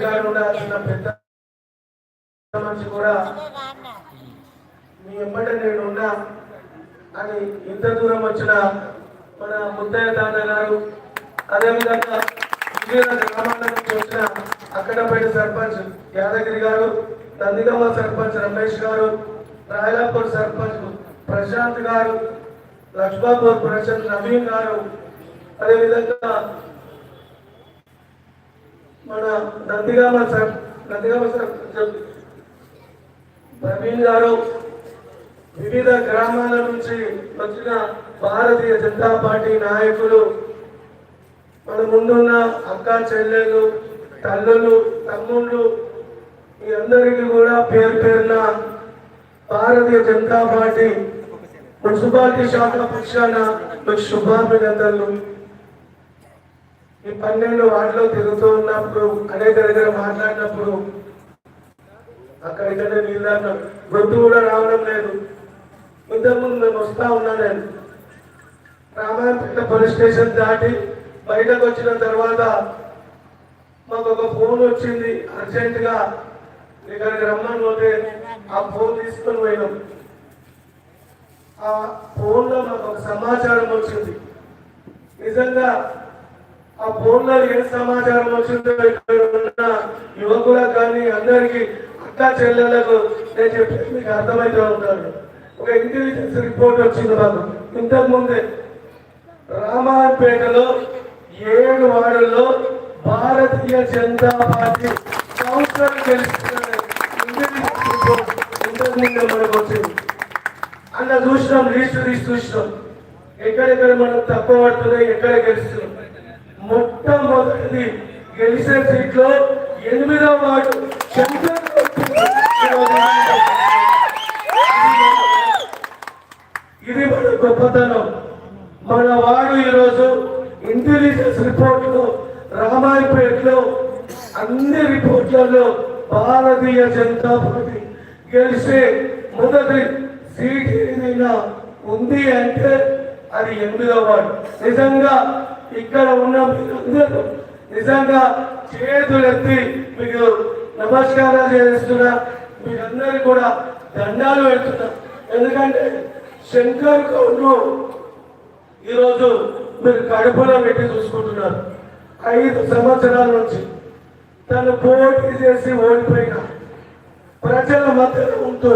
ఇంటికాడ ఉండాల్సిన పెద్ద మనిషి కూడా మీ ఎంబట నేను ఉన్నా అని ఇంత దూరం వచ్చిన మన ముత్తయ్య తాత గారు అదేవిధంగా విజయనగర గ్రామాల నుంచి వచ్చిన అక్కడపేట సర్పంచ్ యాదగిరి గారు నందిగమ్మ సర్పంచ్ రమేష్ గారు రాయలాపూర్ సర్పంచ్ ప్రశాంత్ గారు లక్ష్మాపూర్ ప్రశాంత్ నవీన్ గారు అదేవిధంగా మన నందిగామ సార్ నందిగామ సార్ ప్రవీణ్ గారు వివిధ గ్రామాల నుంచి వచ్చిన భారతీయ జనతా పార్టీ నాయకులు మన ముందున్న అక్క చెల్లెలు తల్లులు తమ్ముళ్ళు మీ అందరికీ కూడా పేరు పేరున భారతీయ జనతా పార్టీ మున్సిపాలిటీ శాఖ పక్షాన మీకు శుభాభినందనలు. ఈ పన్నెండు వాటిలో తిరుగుతూ ఉన్నప్పుడు అనేక దగ్గర మాట్లాడినప్పుడు అక్కడికనే నీళ్ళు గొంతు కూడా రావడం లేదు. ఇంతకుముందు మేము వస్తా ఉన్నా నేను. రామాయణపేట పోలీస్ స్టేషన్ దాటి బయటకు వచ్చిన తర్వాత మాకు ఒక ఫోన్ వచ్చింది అర్జెంటుగా ఇక్కడికి రమ్మని పోతే ఆ ఫోన్ తీసుకొని పోయినాం. ఆ ఫోన్లో మాకు ఒక సమాచారం వచ్చింది. నిజంగా ఆ ఫోన్లో ఏ సమాచారం వచ్చిందో ఇక్కడ ఉన్న యువకులకు కానీ అందరికీ అక్క చెల్లెలకు నేను చెప్పేది మీకు అర్థమైతే ఉంటాను ఒక ఇంటెలిజెన్స్ రిపోర్ట్ వచ్చింది నాకు ఇంతకు ముందే రామాయణపేటలో ఏడు వార్డుల్లో భారతీయ జనతా పార్టీ కౌన్సిలర్ గెలుస్తున్న ఇంటెలిజెన్స్ రిపోర్ట్ ఇంతకు ముందే మనకు వచ్చింది. అన్న చూసినాం లీస్ట్ తీసి చూసినాం. ఎక్కడెక్కడ మనం తక్కువ పడుతున్నాయి ఎక్కడ గెలుస్తున్నాం మొట్టమొదటిది గెలిచే సీట్లో ఎనిమిదవ వార్డు శంకర్ ఇది మన గొప్పతనం. మన వాడు ఈరోజు ఇంటెలిజెన్స్ రిపోర్ట్లో రామాయపేటలో అన్ని రిపోర్ట్లలో భారతీయ జనతా పార్టీ గెలిస్తే మొదటి సీట్ ఏదైనా ఉంది అంటే అది ఎనిమిదో వార్డు. నిజంగా ఇక్కడ ఉన్న నిజంగా చేతులెత్తి మీకు నమస్కారాలు చేస్తున్నా. మీరందరూ కూడా దండాలు పెడుతున్నా. ఎందుకంటే శంకర్ కౌన్ను ఈరోజు మీరు కడుపులో పెట్టి చూసుకుంటున్నారు. ఐదు సంవత్సరాల నుంచి తను పోటీ చేసి ఓడిపోయిన ప్రజల మధ్యలో ఉంటూ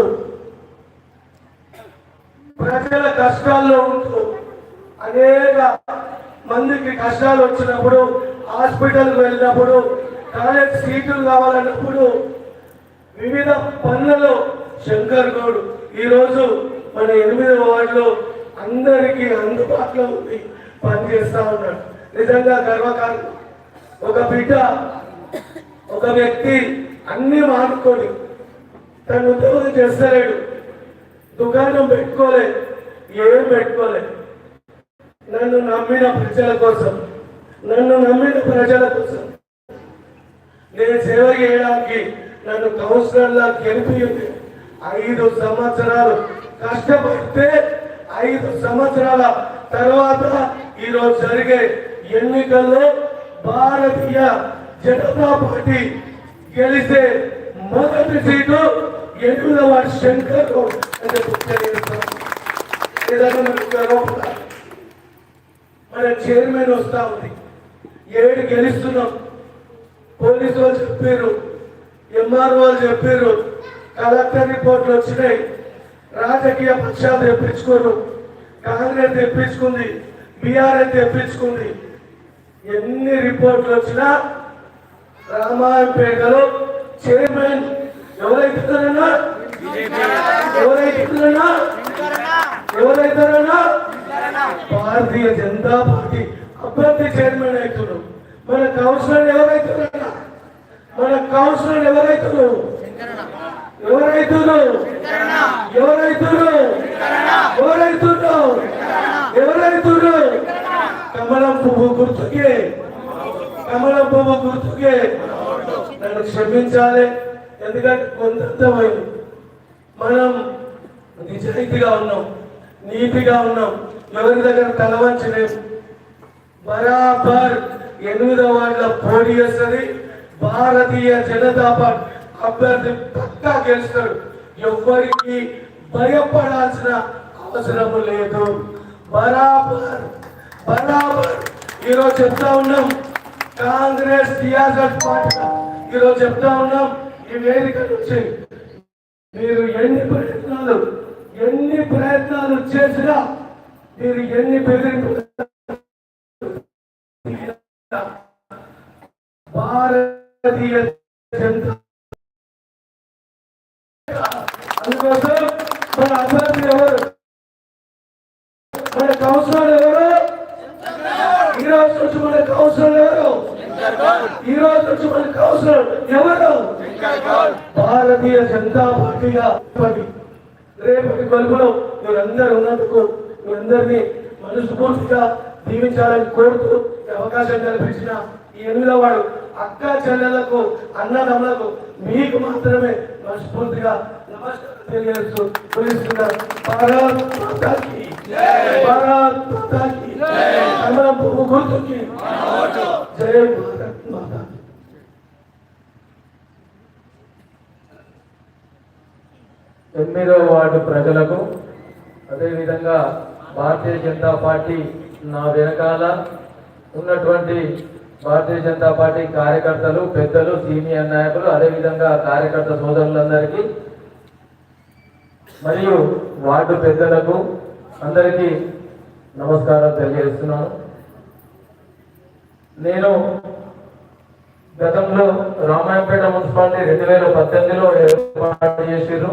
ప్రజల కష్టాల్లో ఉంటూ అనేక మందికి కష్టాలు వచ్చినప్పుడు హాస్పిటల్కి వెళ్ళినప్పుడు కాలేజ్ సీట్లు కావాలన్నప్పుడు వివిధ పనులలో శంకర్ గౌడ్ ఈరోజు మన ఎనిమిది వార్డులో అందరికీ అందుబాటులో ఉంది పనిచేస్తా ఉన్నాడు. నిజంగా గర్వకారణం. ఒక బిడ్డ ఒక వ్యక్తి అన్ని మానుకొని తను ఉద్యోగం చేస్తలేడు. దుకాణం పెట్టుకోలే ఏం పెట్టుకోలేదు. నన్ను నమ్మిన ప్రజల కోసం నన్ను నమ్మిన ప్రజల కోసం. నేను సేవ చేయడానికి నన్ను కౌన్సిలర్లా గెలిపింది ఐదు సంవత్సరాలు కష్టపడితే ఐదు సంవత్సరాల తర్వాత ఈరోజు జరిగే ఎన్నికల్లో భారతీయ జనతా పార్టీ గెలిస్తే మొదటి సీటు ఎనిమిదవ శంకర్ అని ఏదైనా మన చైర్మన్ వస్తా ఉంది. ఏడు గెలుస్తున్నాం. పోలీసు వాళ్ళు చెప్పారు. ఎంఆర్ వాళ్ళు చెప్పారు. కలెక్టర్ రిపోర్ట్లు వచ్చినాయి. రాజకీయ పక్షాలు తెప్పించుకోరు. కాంగ్రెస్ తెప్పించుకుంది. బీఆర్ఎస్ తెప్పించుకుంది. ఎన్ని రిపోర్ట్లు వచ్చినా రామాయణపేటలో చైర్మన్ ఎవరైతున్నారన్నా ఎవరైతున్నారన్నా ఎవరైతారన్నా భారతీయ జనతా పార్టీ అభ్యర్థి చైర్మన్ అవుతున్నాడు మన కౌన్సిలర్ ఎవరైతున్నా మన కౌన్సిలర్ ఎవరైతున్నారు? ఎవరైతున్నారు? ఎవరైతున్నారు? ఎవరైతున్నారు? ఎవరైతున్నారు? కమలం పువ్వు గుర్తుకే. కమలం పువ్వు గుర్తుకే. నన్ను క్షమించాలి. ఎందుకంటే కొంతమైంది మనం నిజాయితీగా ఉన్నాం నీతిగా ఉన్నాం. ఎవరి దగ్గర తలవంచలేము బరాబర్ ఎనిమిదో వార్డులో పోటీ చేస్తుంది. భారతీయ జనతా పార్టీ అభ్యర్థి పక్కా గెలుస్తాడు. ఎవరికి భయపడాల్సిన అవసరం లేదు. బరాబర్ బరాబర్. ఈరోజు చెప్తా ఉన్నాం కాంగ్రెస్ టిఆర్ఎస్ పార్టీ ఈరోజు చెప్తా ఉన్నాం ఈ వేదిక నుంచి మీరు ఎన్ని ప్రయత్నాలు ఎన్ని ప్రయత్నాలు చేసినా మీరు ఎన్ని బెదిరింపు భారతీయ జనతా అందుకోసం మన అభ్యర్థి ఎవరు మన కౌన్సిలర్ ఎవరు ఈ రోజు నుంచి మన కౌన్సిలర్ ఎవరు ఈ రోజు నుంచి మన కౌన్సిలర్ ఎవరు భారతీయ జనతా పార్టీగా పది రేపటి కొలుపులో మీరందరూ ఉన్నందుకు అందరినీ మనస్ఫూర్తిగా దీవించాలని కోరుతూ అవకాశం కల్పించిన ఈ ఎనిమిదో వాడు అక్క చెల్లెలకు అన్నదమ్ములకు మీకు మాత్రమే మనస్ఫూర్తిగా నమస్కారం తెలియజేస్తూ పిలుస్తున్నారు భారత్ గుర్తుకి భారత్ వార్డు ప్రజలకు అదేవిధంగా భారతీయ జనతా పార్టీ నా వెనకాల ఉన్నటువంటి భారతీయ జనతా పార్టీ కార్యకర్తలు పెద్దలు సీనియర్ నాయకులు అదేవిధంగా కార్యకర్త సోదరులందరికీ మరియు వార్డు పెద్దలకు అందరికీ నమస్కారం తెలియజేస్తున్నాను. నేను గతంలో రామాయంపేట మున్సిపాలిటీ రెండు వేల పద్దెనిమిదిలో ఏర్పాటు చేసిర్రు.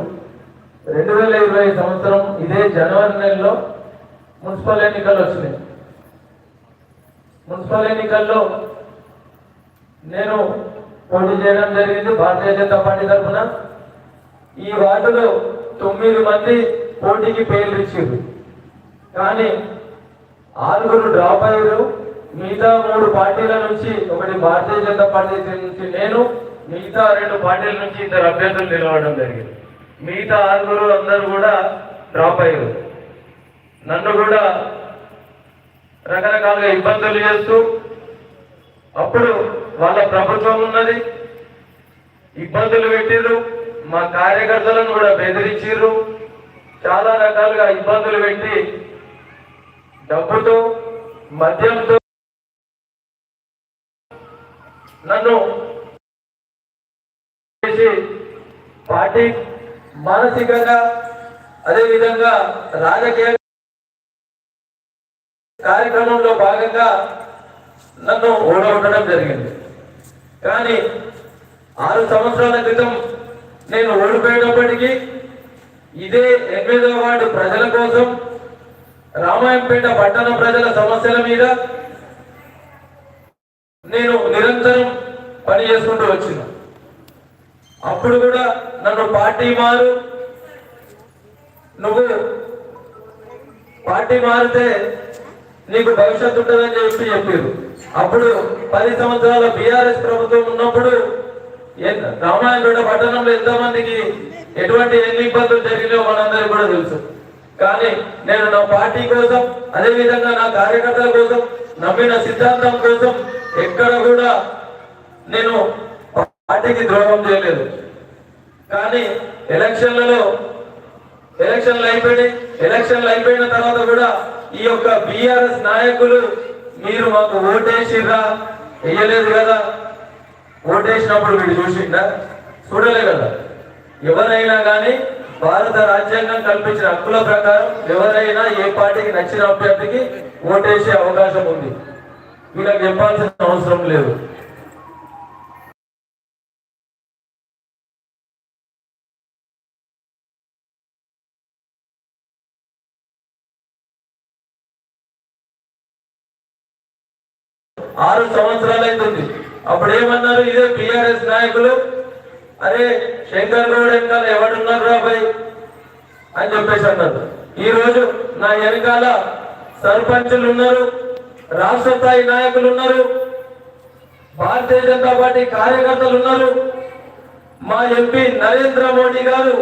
రెండు వేల ఇరవై సంవత్సరం ఇదే జనవరి నెలలో మున్సిపల్ ఎన్నికలు వచ్చినాయి. మున్సిపల్ ఎన్నికల్లో నేను పోటీ చేయడం జరిగింది భారతీయ జనతా పార్టీ తరఫున. ఈ వార్డులో తొమ్మిది మంది పోటీకి పేర్లు ఇచ్చారు కానీ ఆరుగురు డ్రాప్ అయ్యారు. మిగతా మూడు పార్టీల నుంచి ఒకటి భారతీయ జనతా పార్టీ నుంచి నేను మిగతా రెండు పార్టీల నుంచి ఇద్దరు అభ్యర్థులు నిలవడం జరిగింది. మిగతా ఆరుగురు అందరూ కూడా డ్రాప్ అయ్యారు. నన్ను కూడా రకరకాలుగా ఇబ్బందులు చేస్తూ అప్పుడు వాళ్ళ ప్రభుత్వం ఉన్నది. ఇబ్బందులు పెట్టిర్రు. మా కార్యకర్తలను కూడా బెదిరించిర్రు. చాలా రకాలుగా ఇబ్బందులు పెట్టి డబ్బుతో మద్యంతో నన్ను పార్టీ మానసికంగా అదేవిధంగా రాజకీయ కార్యక్రమంలో భాగంగా నన్ను ఓడగొట్టడం జరిగింది. కానీ ఆరు సంవత్సరాల క్రితం నేను ఓడిపోయినప్పటికీ ఇదే ఎనిమిదవ వార్డు ప్రజల కోసం రామాయంపేట పట్టణ ప్రజల సమస్యల మీద నేను నిరంతరం పని చేసుకుంటూ వచ్చిన. అప్పుడు కూడా నన్ను పార్టీ మారు నువ్వు పార్టీ మారితే నీకు భవిష్యత్తు ఉంటుందని చెప్పి చెప్పారు. అప్పుడు పది సంవత్సరాల బీఆర్ఎస్ ప్రభుత్వం ఉన్నప్పుడు రామాయణపేట పట్టణంలో ఎంతమందికి ఎటువంటి ఎన్ని ఇబ్బందులు జరిగినాయో మనందరికీ కూడా తెలుసు. కానీ నేను నా పార్టీ కోసం అదే విధంగా నా కార్యకర్తల కోసం నమ్మిన సిద్ధాంతం కోసం ఎక్కడ కూడా నేను పార్టీకి ద్రోహం చేయలేదు. కానీ ఎలక్షన్లలో ఎలక్షన్లు అయిపోయినాయి ఎలక్షన్లు అయిపోయిన తర్వాత కూడా ఈ యొక్క బిఆర్ఎస్ నాయకులు మీరు మాకు ఓటేసిర్రా? వేయలేదు కదా? ఓటేసినప్పుడు మీరు చూసిండా చూడలే కదా? ఎవరైనా కానీ భారత రాజ్యాంగం కల్పించిన హక్కుల ప్రకారం ఎవరైనా ఏ పార్టీకి నచ్చిన అభ్యర్థికి ఓటేసే అవకాశం ఉంది. వీళ్ళకి చెప్పాల్సిన అవసరం లేదు. ఆరు సంవత్సరాలు అవుతుంది. అప్పుడు ఏమన్నారు? ఇదే టిఆర్ఎస్ నాయకులు. అరే శంకర్ గౌడ్ వెనకాల ఎవడున్నారు రాబాయ్ అని చెప్పేసి అన్నారు. ఈ రోజు నా వెనకాల సర్పంచులు ఉన్నారు రాష్ట్ర స్థాయి నాయకులు ఉన్నారు భారతీయ జనతా పార్టీ కార్యకర్తలు ఉన్నారు. మా ఎంపీ నరేంద్ర మోడీ గారు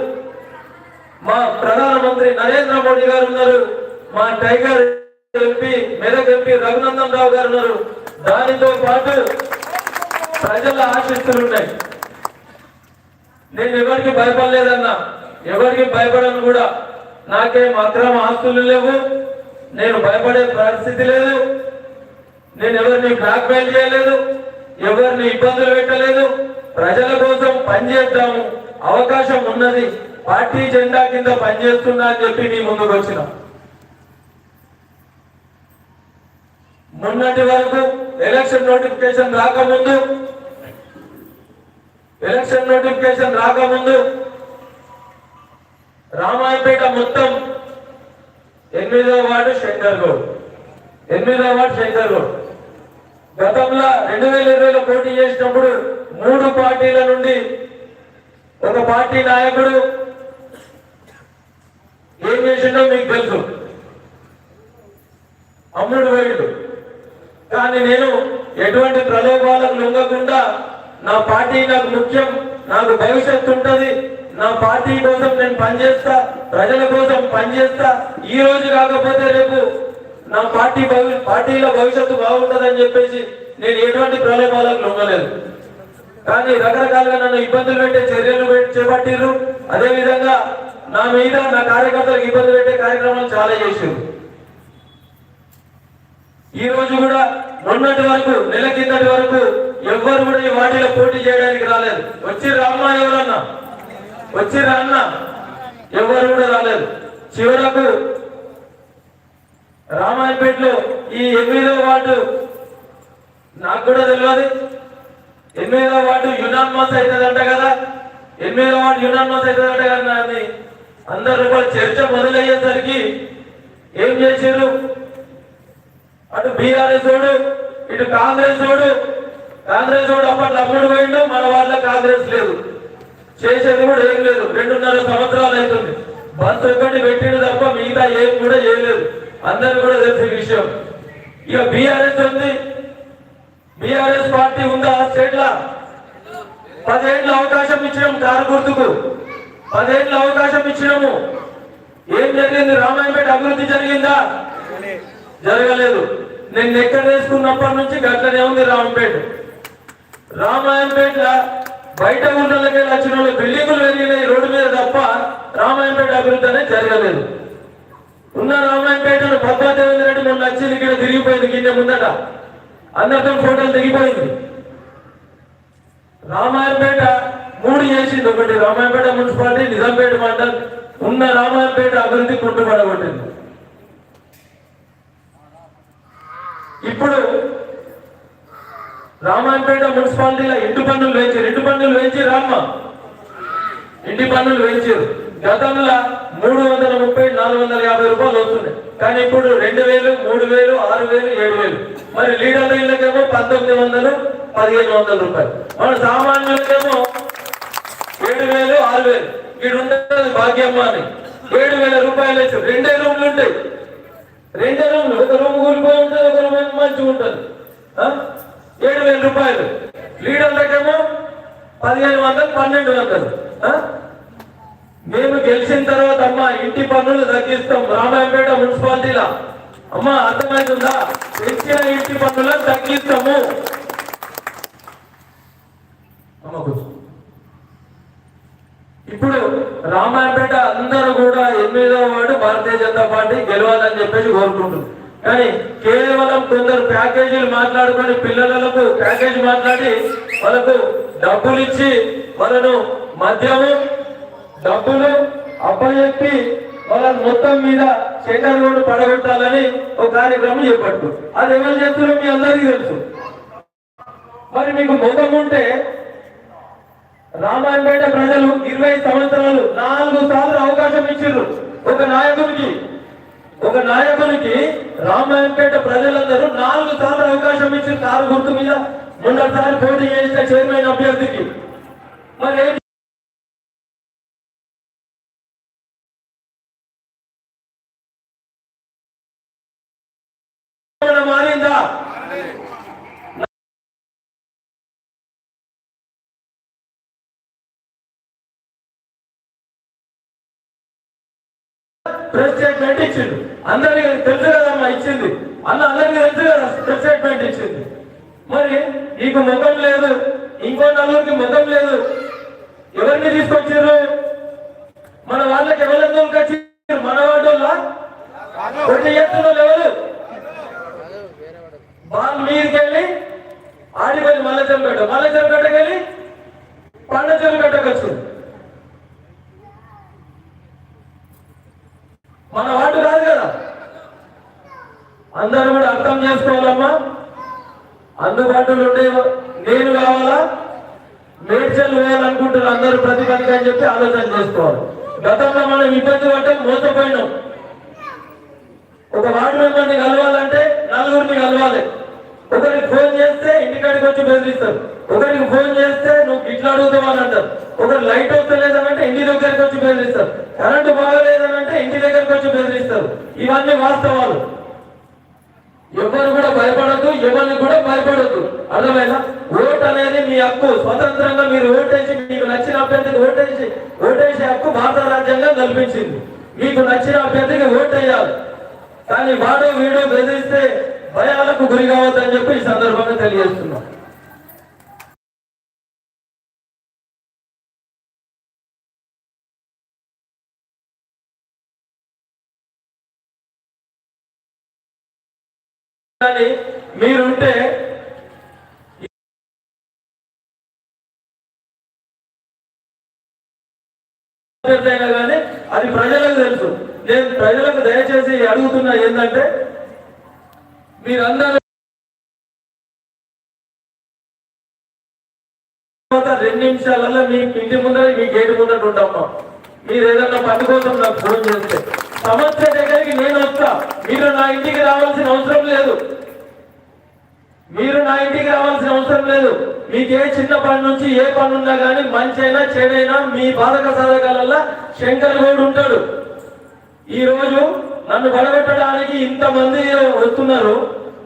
మా ప్రధానమంత్రి నరేంద్ర మోడీ గారు ఉన్నారు. మా tiger MP Medak MP Raghunandan Rao గారు ఉన్నారు. దానితో పాటు ప్రజల ఆశిస్తులు ఉన్నాయి. నేను ఎవరికి భయపడలేదన్నా ఎవరికి భయపడను కూడా. నాకేం అక్రమ ఆస్తులు లేవు నేను భయపడే పరిస్థితి లేదు. నేను ఎవరిని బ్లాక్మెయిల్ చేయలేదు ఎవరిని ఇబ్బందులు పెట్టలేదు. ప్రజల కోసం పనిచేద్దాము అవకాశం ఉన్నది పార్టీ జెండా కింద పనిచేస్తున్నా అని చెప్పి మీ ముందుకు వచ్చినాం. మొన్నటి వరకు ఎలక్షన్ నోటిఫికేషన్ రాకముందు ఎలక్షన్ నోటిఫికేషన్ రాకముందు రామాయపేట మొత్తం ఎనిమిదో వార్డు శంకర్ గౌడ్ ఎనిమిదో వార్డు శంకర్ గౌడ్ గతంలో రెండు వేల ఇరవైలో పోటీ చేసినప్పుడు మూడు పార్టీల నుండి ఒక పార్టీ నాయకుడు ఏం చేసిండో మీకు తెలుసు. అమ్ముడు వేయుడు. కానీ నేను ఎటువంటి ప్రలోభాలకు లొంగకుండా నా పార్టీ నాకు ముఖ్యం నాకు భవిష్యత్తు ఉంటుంది. నా పార్టీ కోసం నేను పనిచేస్తా ప్రజల కోసం పనిచేస్తా. ఈ రోజు కాకపోతే రేపు నా పార్టీ భవి- పార్టీలో భవిష్యత్తు బాగుంటుందని చెప్పేసి నేను ఎటువంటి ప్రలోభాలకు లొంగలేదు. కానీ రకరకాలుగా నన్ను ఇబ్బందులు పెట్టే చర్యలు చేపట్టిర్రు. అదేవిధంగా నా మీద నా కార్యకర్తలకు ఇబ్బంది పెట్టే కార్యక్రమాలు చాలా చేసారు ఈ రోజు కూడా మొన్నటి వరకు నెల కిందటి వరకు ఎవ్వరు కూడా ఈ వాటిలో పోటీ చేయడానికి రాలేదు. వచ్చి రామ్మా ఎవరన్నా? వచ్చి అన్న? ఎవరు కూడా రాలేదు. చివరకు రామాయణపేటలో ఈ ఎనిమిదో వార్డు నాకు కూడా తెలియదు. ఎనిమిదో వార్డు యునాన్మస్ అవుతుందంట కదా. ఎనిమిదో వార్డు యునాన్మస్ అవుతుందంట కదా అని అందరూ కూడా చర్చ మొదలయ్యేసరికి ఏం చేశారు అటు బీఆర్ఎస్ ఓడు ఇటు కాంగ్రెస్ ఓడు కాంగ్రెస్ ఓడు అప్పట్లో అప్పుడు పోయిండు మన వాళ్ళ కాంగ్రెస్ లేదు. చేసేది కూడా ఏం లేదు. రెండున్నర సంవత్సరాలు అవుతుంది. బంత్ ఒక్కటి పెట్టిండు తప్ప మిగతా ఏం కూడా చేయలేదు. అందరు కూడా తెలిసే విషయం. ఇక బీఆర్ఎస్ ఉంది. బీఆర్ఎస్ పార్టీ ఉందా? స్టేట్ లా పదేళ్ళ అవకాశం ఇచ్చినాం కారు గుర్తుకు. పదేళ్ళ అవకాశం ఇచ్చినాము. ఏం జరిగింది? రామాయణపేట అభివృద్ధి జరిగిందా? జరగలేదు. నేను ఎక్కడ వేసుకున్నప్పటి నుంచి గట్లనే ఉంది రామంపేట రామాయంపేట బయట ఊళ్ళకి వచ్చిన వాళ్ళు బిల్డింగులు పెరిగినాయి రోడ్డు మీద తప్ప రామాయంపేట అభివృద్ధి అనేది జరగలేదు. ఉన్న రామాయంపేటను పద్మాదేవేంద్ర రెడ్డి మొన్న వచ్చింది ఇక్కడ తిరిగిపోయింది కింద ముందట. అందరితో ఫోటోలు దిగిపోయింది రామాయంపేట మూడు చేసింది ఒకటి. రామాయంపేట మున్సిపాలిటీ నిజాంపేట మండల్. ఉన్న రామాయంపేట అభివృద్ధి కొట్టుబడగొట్టింది ఇప్పుడు రామాయణపేట మున్సిపాలిటీలో ఇంటి పన్నులు వేయించారు. ఇంటి పన్నులు వేయించారు రామ్మ. ఇంటి పన్నులు వేయించారు. గతంలో మూడు వందల ముప్పై నాలుగు వందల యాభై రూపాయలు వస్తున్నాయి. కానీ ఇప్పుడు రెండు వేలు మూడు వేలు ఆరు వేలు ఏడు వేలు. మరి లీడర్ల ఇళ్ళకేమో పంతొమ్మిది వందలు పదిహేను వందల రూపాయలు. మన సామాన్యులకేమో ఏడు వేలు ఆరు వేలు. వీడు ఉండేది భాగ్యమ్మ అని. ఏడు వేల రూపాయలు వచ్చి రెండే రూమ్లు ఉంటాయి. రెండే రూమ్లు ఒక రూమ్ కూలిపోయి ఉంటుంది ఒక రూమ్ మంచిగా ఉంటుంది. ఏడు వేల రూపాయలు. లీడర్లకేమో పదిహేను వందలు పన్నెండు వందలు. మేము గెలిచిన తర్వాత అమ్మ ఇంటి పన్నులు తగ్గిస్తాం రామాయపేట మున్సిపాలిటీలో. అమ్మ అర్థమవుతుందా పెంచిన ఇంటి పన్నులను తగ్గిస్తాము. అమ్మ ఇప్పుడు రామాయణపేట అందరూ కూడా ఎనిమిదో వాడు భారతీయ జనతా పార్టీ గెలవాలని చెప్పేసి కోరుకుంటుంది కానీ కేవలం కొందరు ప్యాకేజీలు మాట్లాడుకొని పిల్లలకు ప్యాకేజీ మాట్లాడి వాళ్ళకు డబ్బులు ఇచ్చి వాళ్ళను మద్యము డబ్బులు అప్పచెప్పి వాళ్ళ మొత్తం మీద సెంటర్ రోడ్డు పడగొట్టాలని ఒక కార్యక్రమం చేపట్టు అది ఎవరు చేస్తున్నారో? మీ అందరికీ తెలుసు. మరి మీకు ముఖం ఉంటే రామాయణపేట ప్రజలు ఇరవై సంవత్సరాలు నాలుగు సార్లు అవకాశం ఇచ్చారు ఒక నాయకునికి ఒక నాయకునికి రామాయణపేట ప్రజలందరూ నాలుగు సార్లు అవకాశం ఇచ్చారు కారు గుర్తు మీద మొన్నసారి పోటీ చేసిన చైర్మన్ అభ్యర్థికి. మరి ప్రెస్ స్టేట్మెంట్ ఇచ్చింది అందరికి తెలుసు కదమ్మా ఇచ్చింది. అన్న అందరికి తెలుసు కదా ప్రెస్ స్టేట్మెంట్ ఇచ్చింది. మరి నీకు ముఖం లేదు. ఇంకో నలుగురికి ముఖం లేదు. ఎవరిని తీసుకొచ్చారు మన వాళ్ళకి ఎవరెందుకు వచ్చి మన వాళ్ళ ఒకటి చేస్తున్నారు ఎవరు? వాళ్ళు మీదకి వెళ్ళి ఆడిపోయి మల్ల చెరుగడ్డ మల్ల చెరుగడ్డకి పండ చెరుగడ్డకు వచ్చింది మన వాడు కాదు కదా అందరూ కూడా అర్థం చేసుకోవాలమ్మా. అందుబాటులో ఉండే నేను కావాలా? మేడ్చల్ వేయాలనుకుంటున్నారు అందరూ ప్రతి పనికి అని చెప్పి ఆలోచన చేసుకోవాలి. గతంలో మనం ఇబ్బంది పడ్డాం మోసపోయినాం. ఒక వార్డు మెంబర్ని కలవాలంటే నలుగురిని కలవాలి. ఒకరికి ఫోన్ చేస్తే ఇంటికాడికి వచ్చి బెదిరిస్తారు. ఒకరికి ఫోన్ చేస్తే నువ్వు ఇట్లా అడుగుతావు అని అంటారు. ఒకరు లైట్ వస్తలేదనంటే ఇంటి దగ్గరికి వచ్చి బెదిరిస్తారు. కరెంటు బాగలేదనంటే ఇంటి దగ్గరికి వచ్చి బెదిరిస్తారు. ఇవన్నీ వాస్తవాలు. ఎవరు కూడా భయపడద్దు ఎవరిని కూడా భయపడద్దు. అర్థమైనా ఓట్ అనేది మీ హక్కు. స్వతంత్రంగా మీరు ఓటేసి మీకు నచ్చిన అభ్యర్థికి ఓటేసి ఓటేసే హక్కు భారత రాజ్యాంగం కల్పించింది. మీకు నచ్చిన అభ్యర్థికి ఓట్ కానీ వాడు వీడు బెదిరిస్తే భయాలకు గురి కావద్దని చెప్పి ఈ సందర్భంగా తెలియజేస్తున్నాం. మీరుంటే అయినా కానీ అది ప్రజలకు తెలుసు. నేను ప్రజలకు దయచేసి అడుగుతున్నా ఏంటంటే మీరందరూ రెండు నిమిషాలలో మీ ఇంటి ముందర మీ గేటు ముందర ఉంటామా మీరు ఏదన్నా పని కోసం నాకు ఫోన్ చేస్తే. సమస్య దగ్గరికి నేను వస్తా. మీరు నా ఇంటికి రావాల్సిన అవసరం లేదు. మీరు నా ఇంటికి రావాల్సిన అవసరం లేదు. మీకు ఏ చిన్న పని నుంచి ఏ పని ఉన్నా కానీ మంచి అయినా చెడైనా మీ బాధక సాధకాలల్లా శంకర్ గౌడ్ ఉంటాడు. ఈ రోజు నన్ను పడగొట్టడానికి ఇంతమంది వస్తున్నారు.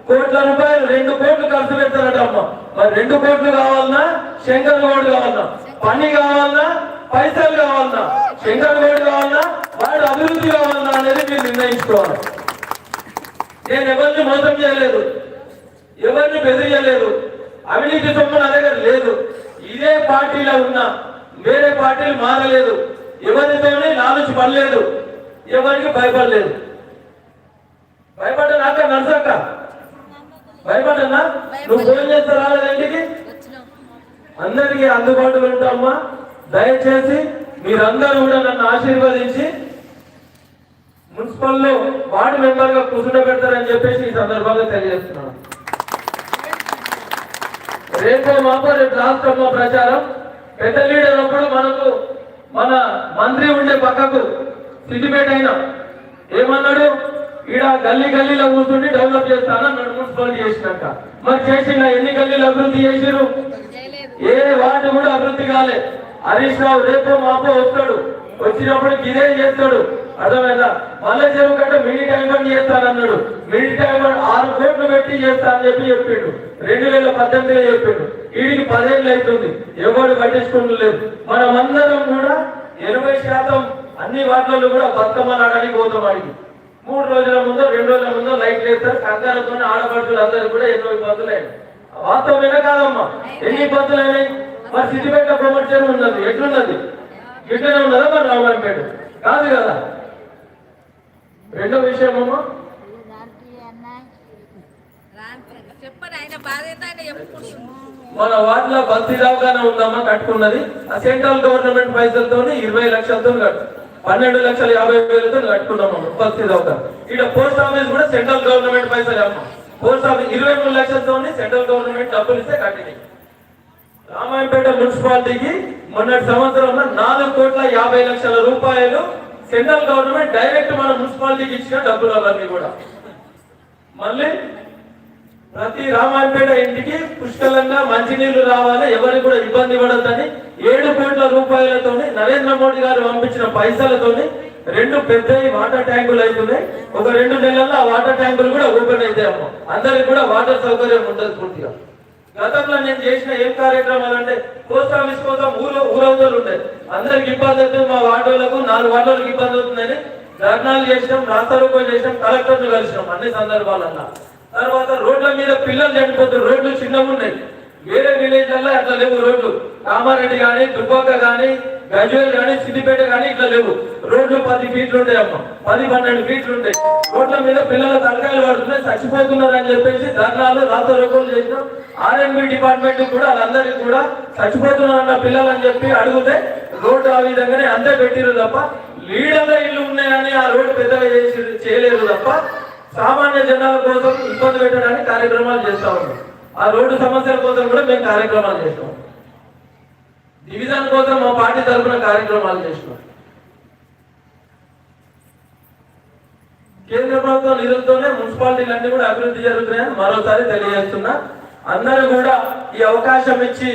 కోట్ల రూపాయలు రెండు కోట్లు ఖర్చు పెడతారట అమ్మ. మరి రెండు కోట్లు కావాలన్నా శంకర్ గౌడ్ కావాలన్నా? పని కావాలన్నా పైసలు కావాలన్నా? శంకర్ గౌడ్ కావాలన్నా? వాడు అభివృద్ధి కావాలన్నా అనేది మీరు నిర్ణయించుకోవాలి. నేను ఎవరిని మోసం చేయలేదు. ఎవరిని బెదిరియలేదు అవినీతి సొమ్ము నా దగ్గర లేదు. ఇదే పార్టీలో ఉన్నా వేరే పార్టీలు మారలేదు. ఎవరితోనే లాలుచి పడలేదు. ఎవరికి భయపడలేదు. భయపడ్డా నాక నర్సక్క భయపడ్డా నువ్వు ఫోన్ చేస్తే రాలేదు ఇంటికి? అందరికీ అందుబాటులో ఉంటామా దయచేసి మీరందరూ కూడా నన్ను ఆశీర్వదించి మున్సిపల్లో వార్డు మెంబర్గా కూర్చుండబెడతారని చెప్పేసి ఈ సందర్భంగా తెలియజేస్తున్నాను. రేపే మాపో రేపు రాష్ట్రంలో ప్రచారం. పెద్ద లీడర్ అప్పుడు మనకు మన మంత్రి ఉండే పక్కకు సిద్దిపేట అయినా ఏమన్నాడు? ఈడ గల్లీ గల్లీలో కూర్చుండి డెవలప్ చేస్తానన్నాడు మున్సిపాలిటీ చేసినాక. మరి చేసిన ఎన్ని గల్లీలు అభివృద్ధి చేసిరు ఏ వాటి కూడా అభివృద్ధి కాలే. హరీష్ రావు రేపో మాపో వస్తాడు. వచ్చినప్పుడు ఇదే చేస్తాడు? అర్థమైందా? మళ్ళీ చెరువు కంటే మినీ టైం చేస్తానన్నాడు. మినీ డైమండ్ ఆరు కోట్లు పెట్టి చేస్తా అని చెప్పి చెప్పిండు. రెండు వేల పద్దెనిమిదిలో చెప్పిండు. వీడికి పదేళ్ళు అవుతుంది ఎవరు పట్టించుకోలేదు మనమందరం కూడా ఎనభై శాతం అన్ని వాటిల్లో కూడా బతుకమ్మ నాడడానికి పోతాం వాడికి మూడు రోజుల ముందు రెండు రోజుల ముందు లైట్ వేస్తారు కంగారుతో ఆడపడుతులు అందరూ కూడా ఎన్నో ఇబ్బందులు అయినాయి. వాస్తవమేనా కాదమ్మా ఎన్ని ఇబ్బందులు అయినాయి? మరి సిద్దిపేట ప్రమోషన్ ఉన్నది. ఎట్లున్నది? గిట్టనే ఉన్నదా మరి రామాయణపేట? కాదు కదా. రెండో విషయం అమ్మా. చెప్పండి మన వాటిలో బస్తీ దావగానే ఉందమ్మా కట్టుకున్నది. ఆ సెంట్రల్ గవర్నమెంట్ పైసలతో ఇరవై లక్షలతో కట్టు పన్నెండు లక్షల యాభై వేలతో కట్టుకున్నాం అమ్మ బస్తీ ఇక్కడ పోస్ట్ ఆఫీస్ కూడా సెంట్రల్ గవర్నమెంట్ పైసలే అమ్మ. పోస్ట్ ఆఫీస్ ఇరవై మూడు లక్షలతో సెంట్రల్ గవర్నమెంట్ డబ్బులు ఇస్తే కట్టినాయి. రామాయణపేట మున్సిపాలిటీకి మొన్నటి సంవత్సరంలో నాలుగు కోట్ల యాభై లక్షల రూపాయలు సెంట్రల్ గవర్నమెంట్ డైరెక్ట్ మన మున్సిపాలిటీకి ఇచ్చిన డబ్బులు అవన్నీ కూడా. మళ్ళీ ప్రతి రామాయణపేట ఇంటికి పుష్కలంగా మంచినీళ్ళు రావాలి ఎవరికి కూడా ఇబ్బంది పడద్దని ఏడు కోట్ల రూపాయలతోని నరేంద్ర మోడీ గారు పంపించిన పైసలతోని రెండు పెద్ద వాటర్ ట్యాంకులు అవుతున్నాయి ఒక రెండు నెలల్లో ఆ వాటర్ ట్యాంకులు కూడా ఓపెన్ అవుతాయమ్మా అందరికి కూడా వాటర్ సౌకర్యం ఉంటుంది పూర్తిగా. గతంలో నేను చేసిన ఏం కార్యక్రమాలు అంటే పోస్ట్ ఆఫీస్ కోసం ఊరు ఊరవుతలు ఉంటాయి. అందరికి ఇబ్బంది అవుతుంది మా వార్డులకు నాలుగు వార్డులకు ఇబ్బంది అవుతుందని ధర్నాలు చేసినాం రాస్తారోకో చేసినాం కలెక్టర్లు కలిసినాం అన్ని సందర్భాలన్నా. తర్వాత రోడ్ల మీద పిల్లలు చనిపోతారు రోడ్లు చిన్నగా ఉన్నాయి. వేరే విలేజ్లలో అట్లా లేవు రోడ్లు. కామారెడ్డి కానీ దుబ్బాక కానీ గజ్వేల్ కానీ సిద్దిపేట కానీ ఇట్లా లేవు. రోడ్లు పది ఫీట్లు ఉంటాయి అమ్మ. పది పన్నెండు ఫీట్లు ఉంటాయి. రోడ్ల మీద పిల్లల తలకాయలు పడుతున్నాయి చచ్చిపోతున్నారు అని చెప్పేసి ధర్నాలు రాతరోగోలు చేసినాం. ఆర్ఎంబి డిపార్ట్మెంట్ కూడా వాళ్ళందరికీ కూడా చచ్చిపోతున్నారన్న పిల్లలు అని చెప్పి అడిగితే రోడ్డు ఆ విధంగానే అంతే పెట్టిరు తప్ప లీడర్ల ఇల్లు ఉన్నాయని ఆ రోడ్డు పెద్దగా చేసి చేయలేరు తప్ప సామాన్య జనాల కోసం ఇబ్బంది పెట్టడానికి కార్యక్రమాలు చేస్తా ఉన్నాం. ఆ రోడ్డు సమస్యల కోసం కూడా మేము కార్యక్రమాలు చేస్తాం. డివిజన్ కోసం మా పార్టీ తరఫున కార్యక్రమాలు చేసినాం కేంద్ర ప్రభుత్వం నిధులతోనే మున్సిపాలిటీలన్నీ కూడా అభివృద్ధి జరుగుతున్నాయని మరోసారి తెలియజేస్తున్నా. అందరూ కూడా ఈ అవకాశం ఇచ్చి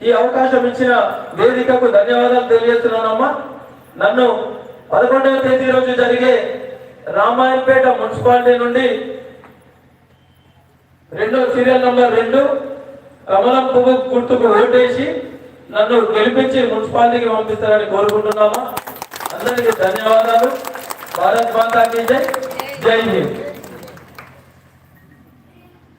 ఈ అవకాశం ఇచ్చిన వేదికకు ధన్యవాదాలు తెలియజేస్తున్నానమ్మా. నన్ను పదకొండవ తేదీ రోజు జరిగే రామాయణపేట మున్సిపాలిటీ నుండి రెండో సీరియల్ నంబర్ రెండు కమలం పువ్వు గుర్తుకు ఓటేసి నన్ను గెలిపించి మున్సిపాలిటీకి పంపిస్తారని కోరుకుంటున్నామా? అందరికీ ధన్యవాదాలు. భారత్ మాతాకి జై. జై హింద్.